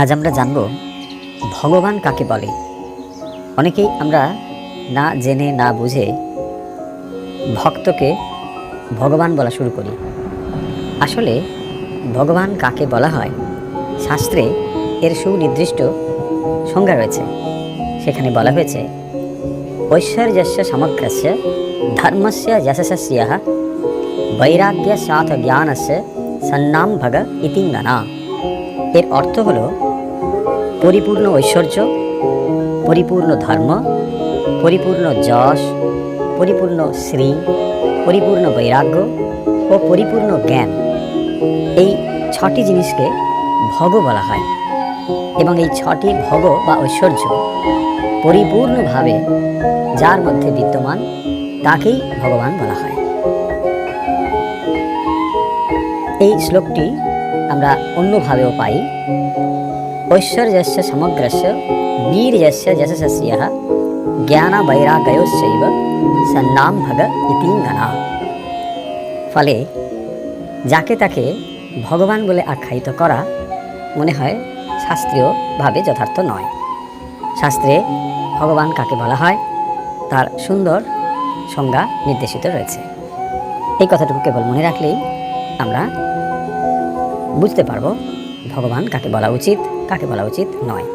আজ আমরা জানব ভগবান কাকে বলে। অনেকেই আমরা না জেনে, না বুঝে ভক্তকে ভগবান বলা শুরু করি। আসলে ভগবান কাকে বলা হয় শাস্ত্রে এর সুনির্দিষ্ট সংজ্ঞা রয়েছে। সেখানে বলা হয়েছে, ঐশ্বর্যস্য সমগ্রস্য ধর্মস্য যশস্য বৈরাগ্য সাথ জ্ঞানস্য সন্নাম ভগ ইতিঙ্গনা। এর অর্থ হল পরিপূর্ণ ঐশ্বর্য, পরিপূর্ণ ধর্ম, পরিপূর্ণ যশ, পরিপূর্ণ শ্রী পরিপূর্ণ বৈরাগ্য ও পরিপূর্ণ জ্ঞান। এই ছটি জিনিসকে ভগ বলা হয় এবং এই ছটি ভগ বা ঐশ্বর্য পরিপূর্ণভাবে যার মধ্যে বিদ্যমান তাকেই ভগবান বলা হয়। এই শ্লোকটি আমরা অন্যভাবেও পাই। ঐশ্বর্যস্য সমগ্রস্য বীর্যস্য যশস্য জ্ঞান বৈরাগয়োশ্চৈব সন্নাম ভগ ইতিঙ্গনা ফলে যাকে তাকে ভগবান বলে আখ্যায়িত করা মনে হয় শাস্ত্রীয়ভাবে যথার্থ নয়। শাস্ত্রে ভগবান কাকে বলা হয় তার সুন্দর সংজ্ঞা নির্দেশিত রয়েছে। এই কথাটুকু কেবল মনে রাখলেই আমরা বুঝতে পারব। ভগবান কাকে বলা উচিত কাকে বলা উচিত নয়।